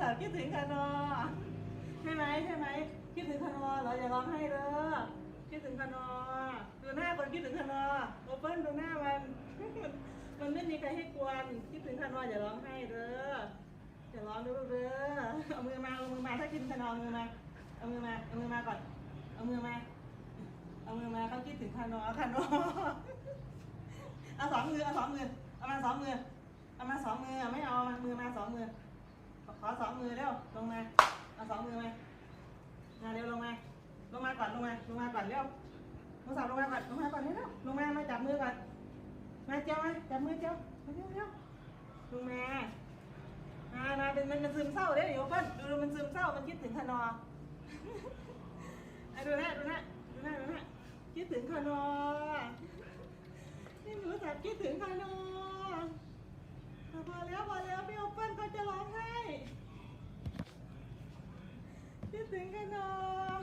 สาคิดถึงกันเนาะใช่ไหมใช่ไหมคิดถึงกันเนาะเหรออย่าร้องไห้เด้อคิดถึงกันเนาะดูหน้าคนคิดถึงกันเนาะโอเปิ้ลดูหน้ามันมันไม่มีใครให้กวนคิดถึงกันเนาะอย่าร้องไห้เด้ออย่าร้องเด้อเด้อเอามือมาเอามือมาถ้าคิดถึงกันเนาะเอามือมาเอามือมาเอามือมาก่อนเอามือมาเอามือมาเขาคิดถึงกันเนานเนาะเอาสองมือเอาสองมือเอามาสองมือเอามาสองมือไม่เอามามือมาสองมือ สองมือเร็วลงมา เอาสองมือมามาเร็วลงมา ลงมาก่อนลงมา ลงมาก่อนเร็วโทรศัพท์ลงมาก่อนลงมาก่อนเร็วลงมา มาจับมือก่อน มาเจ้ามาจับมือเจ้ามาเร็วเร็วลงมา มามาเป็นมันมันซึมเศร้าเด้เดี๋ยวเพิ่นดูดูมันซึมเศร้ามันคิดถึงขนออะดูนะดูนะดูนะดูนะคิดถึงขนอนี่หนูสัตว์คิดถึงค่ะนอพอแล้วพอแล้วพี่โอเปิ้ลก็จะร้องไห้ ya tengan a